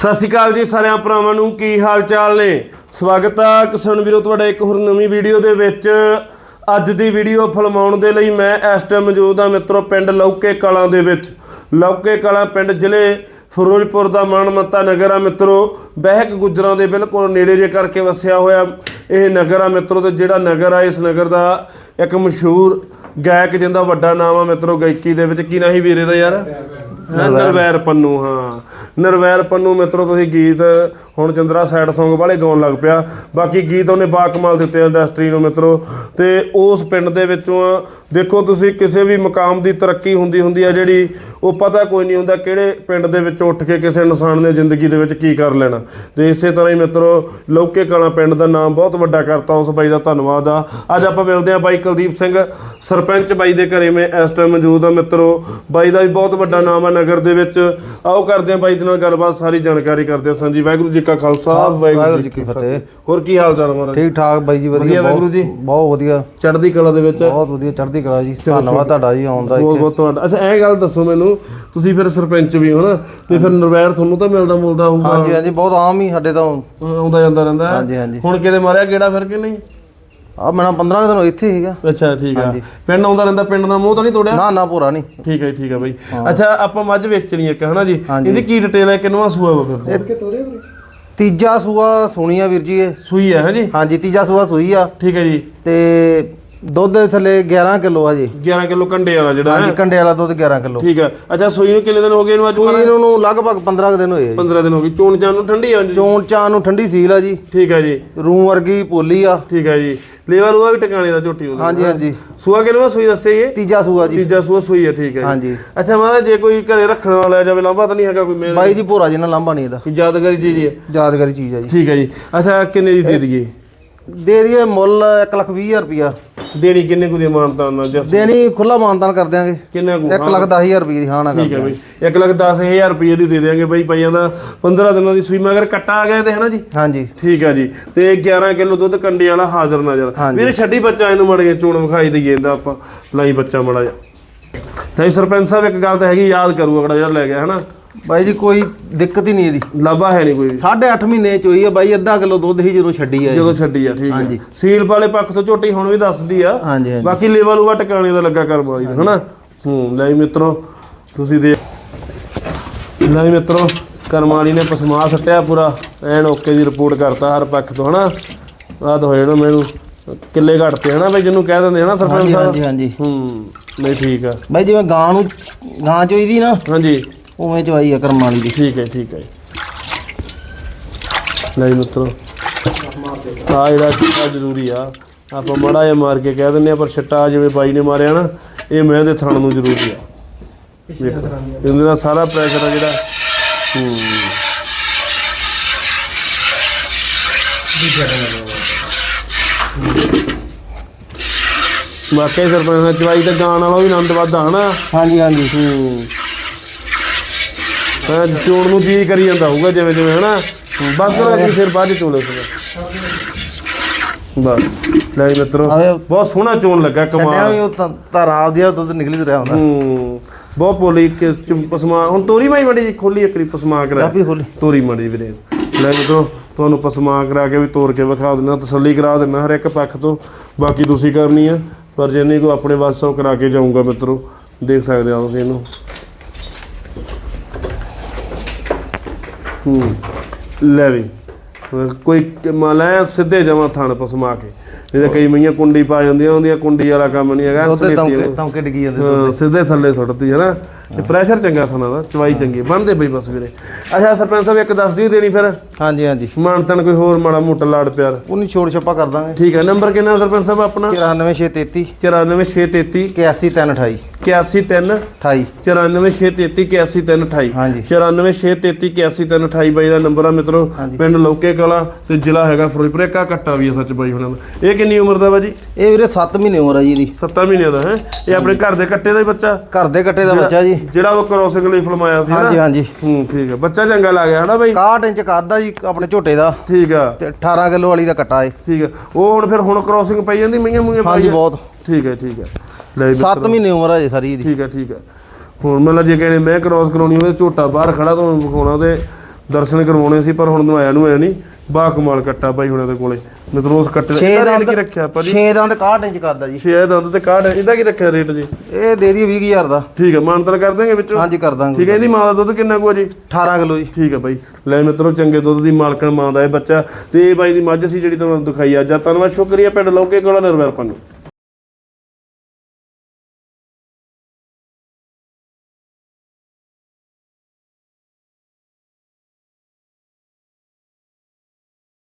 ਸਤਿ ਸ਼੍ਰੀ ਅਕਾਲ ਜੀ ਸਾਰਿਆਂ ਭਰਾਵਾਂ ਨੂੰ, ਕੀ ਹਾਲ ਚਾਲ ਨੇ? ਸਵਾਗਤ ਆ ਕਿਸਾਨ ਵੀਰੋ ਤੁਹਾਡਾ ਇੱਕ ਹੋਰ ਨਵੀਂ ਵੀਡੀਓ ਦੇ ਵਿੱਚ। ਅੱਜ ਦੀ ਵੀਡੀਓ ਫਿਲਮਾਉਣ ਦੇ ਲਈ ਮੈਂ ਇਸ ਟਾਈਮ ਮੌਜੂਦ ਆ ਮਿੱਤਰੋ ਪਿੰਡ ਲੌਕੇ ਕਲਾਂ ਦੇ ਵਿੱਚ। ਲੌਕੇ ਕਲਾਂ ਪਿੰਡ ਜ਼ਿਲ੍ਹੇ ਫਿਰੋਜ਼ਪੁਰ ਦਾ ਮਾਨਮੱਤਾ ਨਗਰ ਆ ਮਿੱਤਰੋ। ਬਹਿਕ ਗੁਜਰਾਂ ਦੇ ਬਿਲਕੁਲ ਨੇੜੇ ਜੇ ਕਰਕੇ ਵਸਿਆ ਹੋਇਆ ਇਹ ਨਗਰ ਆ ਮਿੱਤਰੋ ਤੇ ਜਿਹੜਾ ਨਗਰ ਆ ਇਸ ਨਗਰ ਦਾ ਇੱਕ ਮਸ਼ਹੂਰ ਗਾਇਕ ਜਿੰਦਾ ਵੱਡਾ ਨਾਮ ਆ ਮਿੱਤਰੋ ਗਾਇਕੀ ਦੇ ਵਿੱਚ। ਕੀ ਨਾ ਹੀ ਵੀਰੇ ਦਾ ਯਾਰ? ਹਾਂ, ਨਰਵੈਰ ਹਾਂ। ਨਰਵੈਰ ਪੰਨੂ ਮਿੱਤਰੋ ਤੁਸੀਂ ਗੀਤ ਹੁਣ ਚੰਦਰਾ ਸੈਡ Song ਵਾਲੇ ਗਾਉਣ ਲੱਗ ਪਿਆ। ਬਾਕੀ ਗੀਤ ਉਹਨੇ ਬਾਕਮਾਲ ਦਿੱਤੇ ਇੰਡਸਟਰੀ ਨੂੰ ਮਿੱਤਰੋ। ਤੇ ਉਸ ਪਿੰਡ ਦੇ ਵਿੱਚੋਂ ਦੇਖੋ ਤੁਸੀਂ ਕਿਸੇ ਵੀ ਮਕਾਮ ਦੀ ਤਰੱਕੀ ਹੁੰਦੀ ਹੁੰਦੀ ਆ ਜਿਹੜੀ ਉਹ ਪਤਾ ਕੋਈ ਨਹੀਂ ਹੁੰਦਾ ਕਿਹੜੇ ਪਿੰਡ ਦੇ ਵਿੱਚ ਉੱਠ ਕੇ ਕਿਸੇ ਇਨਸਾਨ ਨੇ ਜ਼ਿੰਦਗੀ ਦੇ ਵਿੱਚ ਕੀ ਕਰ ਲੈਣਾ। ਤੇ ਇਸੇ ਤਰ੍ਹਾਂ ਹੀ ਮਿੱਤਰੋ ਲੌਕੇ ਕਾਲਾ ਪਿੰਡ ਦਾ ਨਾਮ ਬਹੁਤ ਵੱਡਾ ਕਰਤਾ ਉਸ ਬਾਈ ਦਾ ਧੰਨਵਾਦ ਆ। ਅੱਜ ਆਪਾਂ ਮਿਲਦੇ ਆ ਬਾਈ ਕੁਲਦੀਪ ਸਿੰਘ ਸਰਪੰਚ ਬਾਈ ਦੇ ਘਰੇ ਮੈਂ ਇਸ ਟਾਈਮ ਮੌਜੂਦ ਆ ਮਿੱਤਰੋ। ਬਾਈ ਦਾ ਵੀ ਬਹੁਤ ਵੱਡਾ ਨਾਮ ਆ ਨਗਰ ਦੇ ਵਿੱਚ। ਆਓ ਕਰਦੇ ਆ ਬਾਈ ਦੇ ਨਾਲ ਗੱਲਬਾਤ ਸਾਰੀ ਜਾਣਕਾਰੀ ਕਰਦੇ ਆ ਸਾਂਝੀ ਵਾਹਿਗੁਰੂ ਜੀ ਕਾ ਖਾਲਸਾ ਵਾਹਿਗੁਰੂ ਜੀ ਕੀ ਫਤਿਹ। ਹੋਰ ਕੀ ਹਾਲ ਚਾਲ ਮਹਾਰਾਜ? ਠੀਕ ਠਾਕ ਬਾਈ ਜੀ ਵਧੀਆ ਵਾਹਿਗੁਰੂ ਬਹੁਤ ਜੀ। ਬਹੁਤ ਵਧੀਆ। ਚੜ੍ਹਦੀ ਕਲਾ ਦੇ ਵਿੱਚ। ਬਹੁਤ ਵਧੀਆ ਚੜ੍ਹਦੀ ਕਲਾ ਜੀ। ਧੰਨਵਾਦ ਤੁਹਾਡਾ ਜੀ ਆਉਣ ਦਾ ਬਹੁਤ ਇੱਥੇ। ਬਹੁਤ ਤੁਹਾਡਾ। ਅੱਛਾ ਇਹ ਗੱਲ ਦੱਸੋ ਮੈਨੂੰ ਤੁਸੀਂ ਫਿਰ ਸਰਪੰਚ ਵੀ ਹੋ ਨਾ ਤੇ ਫਿਰ ਨਰਵੈਰ ਤੁਹਾਨੂੰ ਤਾਂ ਮਿਲਦਾ ਮੁਲਦਾ ਹੋਊਗਾ। ਹਾਂਜੀ ਹਾਂਜੀ ਬਹੁਤ ਆਮ ਹੀ ਸਾਡੇ ਤਾਂ ਆਉਂਦਾ ਜਾਂਦਾ ਰਹਿੰਦਾ। ਹਾਂਜੀ ਹਾਂਜੀ। ਹੁਣ ਕਿਤੇ ਮਾਰਿਆ ਗੇੜਾ ਫਿਰ ਕਿ ਨਹੀਂ? ਆ ਮੈਂ 15 ਦਿਨ ਇੱਥੇ ਹੀਗਾ ਅੱਛਾ ਠੀਕ ਆ। ਪਿੰਡ ਆਉਂਦਾ ਰਹਿੰਦਾ ਪਿੰਡ ਦਾ ਮੂੰਹ ਤਾਂ ਨਹੀਂ ਤੋੜਿਆ? ਨਾ ਨਾ ਪੂਰਾ ਨਹੀਂ। ਠੀਕ ਹੈ ਠੀਕ ਹੈ ਬਈ। ਅੱਛਾ ਆਪਾਂ ਮੱਝ ਵੇਚਣੀ ਇੱਕ ਹਨਾ ਜੀ। ਇਹਦੀ ਕੀ ਡਿਟੇਲ ਹੈ ਕਿੰਨਵਾ ਸੂਆ ਵਾ ਫਿਰ? ਤੀਜਾ ਸੂਆ ਸੋਣੀ ਆ ਵੀਰ ਜੀ ਇਹ। ਸੂਈ ਹੈ ਹਾਂਜੀ ਹਾਂਜੀ ਤੀਜਾ ਸੂਆ ਸੂਈ ਆ। ਠੀਕ ਹੈ ਜੀ। ਤੇ ਦੁੱਧ ਦੇ ਥੱਲੇ 11 ਕਿਲੋ ਆ ਜੀ। 11 ਕਿਲੋ ਕੰਡੇ ਵਾਲਾ ਜਿਹੜਾ ਹਾਂਜੀ ਕੰਡੇ ਵਾਲਾ ਦੁੱਧ 11 ਕਿਲੋ। ਠੀਕ ਹੈ ਅੱਛਾ ਸੂਈ ਨੂੰ ਕਿੰਨੇ ਦਿਨ ਹੋ ਗਏ ਇਹਨੂੰ ਅੱਜ ਸੂਈ ਨੂੰ ਨੂੰ ਲਗਭਗ 15 ਕੁ ਦਿਨ ਹੋਏ ਆ ਜੀ। 15 ਦਿਨ ਹੋ ਗਏ। ਚੋਣ ਚਾਣ ਨੂੰ ਠੰਡੀ ਆ ਜੀ ਚੋਣ ਚਾਂ ਨੂੰ ਠੰਡੀ ਸੀਲ ਆ ਜੀ। ਠੀਕ ਹੈ ਜੀ। ਰੂਮ ਵਰਗੀ ਪੋਲੀ ਆ। ਠੀਕ ਹੈ ਜੀ। ਲੇਵਰ ਉਹ ਵੀ ਟਿਕਾਣੇ ਦਾ ਝੋਟੀ ਉਹਦਾ ਹਾਂਜੀ ਹਾਂਜੀ। ਸੂਆ ਕਿੰਨਵਾ ਸੂਈ ਦੱਸੇ ਇਹ ਤੀਜਾ ਸੂਆ ਜੀ। ਤੀਜਾ ਸੂਆ ਸੂਈ ਹੈ ਠੀਕ ਹੈ ਜੀ। ਹਾਂਜੀ। ਅੱਛਾ ਮਹਾਰਾਜ ਜੇ ਕੋਈ ਘਰੇ ਰੱਖਣ ਵਾਲਾ ਜਾਵੇ ਲਾਂਭਾ ਤਾਂ ਨਹੀਂ ਹੈਗਾ ਕੋਈ ਮੇਰੇ ਬਾਈ ਜੀ ਭੋਰਾ ਜੀ ਨਾਲ ਲਾਂਭਾ ਨਹੀਂ ਇਹਦਾ। ਯਾਦਗਾਰੀ ਚੀਜ਼ ਹੈ ਯਾਦਗਾਰੀ ਚੀਜ਼ ਆ ਜੀ। ਠੀਕ ਹੈ ਜੀ। ਅੱਛਾ ਕਿੰਨੇ ਦੀ ਦੇ ਦਈਏ? ਦੇ ਦਈਏ ਮੁੱਲ 1 ਲੱਖ 20 ਹਜ਼ਾਰ ਰੁਪਿਆ ਦੇਣੀ ਕਿੰਨੇ ਕੁ ਦੀ ਮਾਨਤਾ ਨਾਲ ਜਸ? ਦੇਣੀ ਖੁੱਲਾ ਮਾਨਤਾਨ ਕਰ ਦਿਆਂਗੇ। ਕਿੰਨਾ ਕੁ? 1 ਲੱਖ 10 ਹਜ਼ਾਰ ਰੁਪਏ ਦੀ ਹਾਂ ਨਾ ਠੀਕ ਹੈ ਬਈ। 1 ਲੱਖ 10000 ਰੁਪਏ ਦੀ ਦੇ ਦੇਾਂਗੇ ਬਈ ਪਈਆਂ ਦਾ 15 ਦਿਨਾਂ ਦੀ ਸੂਈ ਮਗਰ ਕੱਟਾ ਆ ਗਿਆ ਤੇ ਹਨਾ ਜੀ? ਹਾਂਜੀ। ਠੀਕ ਹੈ ਜੀ। ਤੇ 11 ਕਿਲੋ ਦੁੱਧ ਕੰਡੇ ਵਾਲਾ ਹਾਜ਼ਰ ਨਜ਼ਰ। ਵੀਰੇ ਛੱਡੀ ਬੱਚਾ ਇਹਨੂੰ ਮੜ ਕੇ ਚੋਣ ਵਿਖਾਈ ਦਈਏ ਇਹਦਾ ਆਪਾਂ। ਲਾਈ ਬੱਚਾ ਮੜਾ ਜਾ ਤੇ ਸਰਪੰਚ ਸਾਹਿਬ ਇੱਕ ਗੱਲ ਤਾਂ ਹੈਗੀ ਯਾਦ ਕਰੂ ਅਗੜਾ ਜਿਹੜਾ ਲੈ ਗਿਆ ਹਨਾ? ਬਾਈ ਜੀ ਕੋਈ ਦਿੱਕਤ ਹੀ ਨਹੀਂ ਇਹਦੀ। ਲਾਭਾ ਹੈ ਨਹੀਂ ਕੋਈ ਵੀ। 8.5 ਮਹੀਨੇ ਚ ਹੋਈ ਆ ਬਾਈ ਅੱਧਾ ਕਿਲੋ ਦੁੱਧ ਹੀ ਜਦੋਂ ਛੱਡੀ ਆ। ਜਦੋਂ ਛੱਡੀ ਆ ਠੀਕ ਹੈ ਹਾਂਜੀ। ਸੀਲ ਵਾਲੇ ਪੱਖ ਤੋਂ ਝੋਟੀ ਹੁਣ ਵੀ ਦੱਸਦੀ ਆ। ਹਾਂਜੀ ਹਾਂਜੀ। ਬਾਕੀ ਲੈਵਲ ਉਹ ਟਿਕਾਣੇ ਦਾ ਲੱਗਾ ਕਰਮ ਵਾਲੀ ਦਾ ਹਨਾ? ਹੂੰ ਲੈ ਮਿੱਤਰੋ ਤੁਸੀਂ ਦੇਖ ਲੈ ਮਿੱਤਰੋ ਕਰਮ ਵਾਲੀ ਨੇ ਪਸਮਾ ਸੱਟਿਆ ਪੂਰਾ। ਐਨ ਓਕੇ ਦੀ ਰਿਪੋਰਟ ਕਰਤਾ ਹਰ ਪੱਖ ਤੋਂ ਹਨਾ? ਆਹ ਤਾਂ ਹੋਏ ਨਾ ਮੈਨੂੰ ਕਿੱਲੇ ਘਟਤੇ ਹਨਾ ਬਈ ਜਿਹਨੂੰ ਕਹਿ ਦਿੰਦੇ ਹਨਾ ਸਰਪੰਚ ਹਾਂਜੀ ਸਾਹਿਬ? ਹਾਂਜੀ ਹਾਂਜੀ। ਹੂੰ ਨਹੀਂ ਠੀਕ ਆ। ਬਾਈ ਜਿਵੇਂ ਗਾਂ ਨੂੰ ਗਾਂ ਚੋਈ ਦੀ ਨਾ। ਹਾਂਜੀ। ਉਵੇਂ ਚਵਾਈ ਆ ਕਰਮ ਵਾਲੀ ਦੀ। ਠੀਕ ਹੈ ਠੀਕ ਹੈ। ਲੈ ਜੀ ਮਿੱਤਰੋ ਆ ਜਿਹੜਾ ਛਿੱਟਾ ਜ਼ਰੂਰੀ ਆ। ਆਪਾਂ ਮੜਾ ਜਿਹਾ ਮਾਰ ਕੇ ਕਹਿ ਦਿੰਦੇ ਆ ਪਰ ਛਿੱਟਾ ਜਿਵੇਂ ਬਾਈ ਨੇ ਮਾਰਿਆ ਨਾ ਇਹ ਮੈਂ ਦੇ ਥਣ ਨੂੰ ਜ਼ਰੂਰੀ ਆ। ਦੇਖੋ, ਇਹਦੇ ਨਾਲ ਸਾਰਾ ਪ੍ਰੈਸ਼ਰ ਆ ਜਿਹੜਾ। ਹੂੰ। ਵਾਕਈ ਸਰਪੰਚ ਚਵਾਈ ਤਾਂ ਗਾਣ ਵਾਲਾ ਵੀ ਆਨੰਦ ਵੱਧਦਾ ਹਨਾ? ਹਾਂਜੀ ਹਾਂਜੀ। ਹੂੰ। ਹਾਂ ਚੋਣ ਨੂੰ ਜੀ ਕਰੀ ਜਾਂਦਾ ਹੋਊਗਾ ਜਿਵੇਂ ਜਿਵੇਂ ਹਨਾ? ਬਸ ਕਿ ਫਿਰ ਬਾਅਦ ਚ ਚੋਲੇ ਸੀਗਾ ਬਸ। ਲੈ ਜੀ ਮਿੱਤਰੋ ਬਹੁਤ ਸੋਹਣਾ ਚੋਣ ਲੱਗਾ ਛੱਡਿਆ ਕਮਾਲ। ਵੀ ਉਹ ਤਾਂ ਧਾਰਾਂ ਆਪਦੀ ਆ ਦੁੱਧ ਨਿਕਲੀ ਤੁਰਿਆ ਹੁੰਦਾ। ਹੂੰ ਬਹੁਤ ਪੋਲੀ ਕਿ ਪਸਮਾ ਹੁਣ ਤੋਰੀ ਮਾਈ ਮੜੀ ਜੀ ਖੋਲੀ ਇੱਕ ਵਾਰੀ ਪਸਮਾ ਕਰਾ। ਕਾਫੀ ਖੋਲੀ। ਤੋਰੀ ਮੜੀ ਵੀਰੇ। ਲੈ ਮਿੱਤਰੋ ਤੁਹਾਨੂੰ ਪਸਮਾ ਕਰਾ ਕੇ ਵੀ ਤੋੜ ਕੇ ਵਿਖਾ ਦਿੰਦਾ ਤਸੱਲੀ ਕਰਾ ਦਿੰਦਾ ਹਰ ਇੱਕ ਪੱਖ ਤੋਂ। ਬਾਕੀ ਤੁਸੀਂ ਕਰਨੀ ਆ ਪਰ ਜੇ ਨਹੀਂ ਕੋ ਆਪਣੇ ਵਾਸੋਂ ਕਰਾ ਕੇ ਜਾਊਂਗਾ ਮਿੱਤਰੋ। ਦੇਖ ਸਕਦੇ ਹੋ ਤੁਸੀਂ ਇਹਨੂੰ। ਹੂੰ। ਲੈ ਵੀ। ਹੁਣ ਕੋਈ ਮੰਨ ਲੈ ਸਿੱਧੇ ਜਮਾ ਥਣ ਪਸਮਾ ਕੇ। ਤਾਂ ਕਈ ਮਈਆਂ ਕੁੰਡੀ ਪਾ ਜਾਂਦੀਆਂ ਹੁੰਦੀਆਂ ਕੁੰਡੀ ਵਾਲਾ ਕੰਮ ਨਹੀਂ ਹੈਗਾ ਦੁੱਧ ਸਲੇਟੀ ਤੌਕੇ ਵਾਲਾ। ਤੌਕੇ ਡਿੱਗੀ ਜਾਂਦੇ ਹਾਂ ਸਿੱਧੇ ਥੱਲੇ ਸੁੱਟਦੀ ਹੈ ਨਾ ਤੇ ਪ੍ਰੈਸ਼ਰ ਚੰਗਾ ਥਣਾ ਦਾ ਚਵਾਈ ਚੰਗੀ ਬੰਦੇ ਬਈ ਬਸ ਵੀਰੇ। ਅੱਛਾ ਸਰਪੰਚ ਸਾਹਿਬ ਇੱਕ ਦੱਸ ਦਿਓ ਦੇਣੀ ਫਿਰ। ਹਾਂਜੀ ਹਾਂਜੀ। ਮਾਨਤਨ ਕੋਈ ਹੋਰ ਮਾੜਾ ਮੋਟਾ ਲਾੜ ਪਿਆਰ। ਉਹਨੂੰ ਛੋੜ ਛੱਪਾ ਕਰ ਦਾਂਗੇ। ਠੀਕ ਹੈ ਨੰਬਰ ਕਿੰਨਾ ਸਰਪੰਚ ਸਾਹਿਬ ਆਪਣਾ? 94633 94633 81328 813 28 94633 81328 ਹਾਂਜੀ। 94633 81328 ਬਾਈ ਦਾ ਨੰਬਰ ਆ ਮਿੱਤਰੋ। ਪਿੰਡ ਲੌਕੇ ਕਲਾ ਤੇ ਜ਼ਿਲ੍ਹਾ ਹੈਗਾ ਫਿਰੋਜ਼ਪੁਰ। ਇੱਕ ਕੱਟਾ ਵੀ ਆ ਸੱਚ ਬਾਈ ਹੁਣਾਂ ਦਾ। ਇਹ ਕਿੰਨੀ ਉਮਰ ਦਾ ਬਾਜੀ ਇਹ ਵੀਰੇ 7 ਮਹੀਨੇ ਉਮਰ ਆ ਜੀ ਇਹਦੀ। 7 ਮਹੀਨਿਆਂ ਦਾ ਹੈ? ਇਹ ਆਪਣੇ ਘਰ ਦੇ ਕੱਟੇ ਦਾ ਹੀ ਬੱਚਾ? ਘਰ ਦੇ ਕੱਟੇ ਦਾ ਬੱਚਾ ਜੀ। ਜਿਹੜਾ ਉਹ ਕ੍ਰੋਸਿੰਗ ਲਈ ਫਲਮਾਇਆ ਸੀ ਹਾਂਜੀ ਨਾ? ਹਾਂਜੀ ਹੂੰ ਠੀਕ ਹੈ। ਬੱਚਾ ਚੰਗਾ ਲੱਗ ਗਿਆ ਹਨਾ ਬਾਈ? 61 ਇੰਚ ਕੱਦ ਆ ਜੀ ਆਪਣੇ ਝੋਟੇ ਦਾ। ਠੀਕ ਆ। ਤੇ 18 ਕਿਲੋ ਵਾਲੀ ਦਾ ਕੱਟਾ ਏ। ਠੀਕ ਹੈ ਉਹ ਹੁਣ ਫਿਰ ਹੁਣ ਕ੍ਰੋਸਿੰਗ ਪਈ ਜਾਂਦੀ ਮਈਆਂ ਮੂਈਆਂ ਹਾਂਜੀ ਬਹੁਤ। ਠੀਕ ਹੈ ਠੀਕ ਹੈ ਲੈ ਵੀ 7 ਮਹੀਨੇ ਉਮਰ ਆ ਜੀ ਸਾਰੀ ਇਹਦੀ। ਠੀਕ ਹੈ ਠੀਕ ਹੈ ਹੁਣ ਮਤਲਬ ਜੇ ਕਹਿੰਦੇ ਮੈਂ ਕ੍ਰੋਸ ਕਰਾਉਣੀ ਹੋਵੇ ਝੋਟਾ ਬਾਹਰ ਖੜਾ ਤੁਹਾਨੂੰ ਵਿਖਾਉਣਾ ਤੇ ਦਰਸ਼ਨ ਕਰਵਾਉਣੇ ਸੀ ਪਰ ਹੁਣ ਨਵਾਇਆ ਨੂੰ ਆਇਆ ਨਹੀਂ। ਬਾ ਕਮਾਲ ਕੱਟਾ ਬਾਈ ਹੁਣਾਂ ਦੇ ਕੋਲੇ। ਮਿੱਤਰੋ ਉਸ ਕੱਟੇ ਦਾ 6 ਇਹਦਾ ਰੇਟ ਕੀ ਰੱਖਿਆ ਆਪਾਂ ਜੀ? 6 ਦੰਦ 61 ਇੰਚ ਕਰਦਾ ਜੀ। 6 ਦੰਦ ਤੇ ਕਾਢ ਇਹਦਾ ਕੀ ਰੱਖਿਆ ਰੇਟ ਜੀ? ਇਹ ਦੇ ਦਈਏ 20000 ਦਾ। ਠੀਕ ਹੈ ਮਾਨਤਨ ਕਰ ਦਾਂਗੇ ਵਿੱਚੋਂ? ਹਾਂਜੀ ਕਰ ਦਾਂਗੇ। ਠੀਕ ਹੈ ਇਹਦੀ ਮਾਂ ਦਾ ਦੁੱਧ ਕਿੰਨਾ ਕੁ ਆ ਜੀ? 18 ਕਿਲੋ ਜੀ। ਠੀਕ ਹੈ ਬਾਈ। ਲੈ ਮਿੱਤਰੋ ਚੰਗੇ ਦੁੱਧ ਦੀ ਮਾਲਕਣ ਮਾਂ ਦਾ ਇਹ ਬੱਚਾ। ਤੇ ਇਹ ਬਾਈ ਦੀ ਮੱਝ ਸੀ ਜਿਹੜੀ ਤੁਹਾਨੂੰ ਦਿਖਾਈ ਅੱਜ ਧੰਨਵਾਦ ਸ਼ੁਕਰੀਆ ਪਿੰਡ ਲੌਕੇ ਕੋਲ ਨਿਰਵੈਰ ਪੰਨੂ।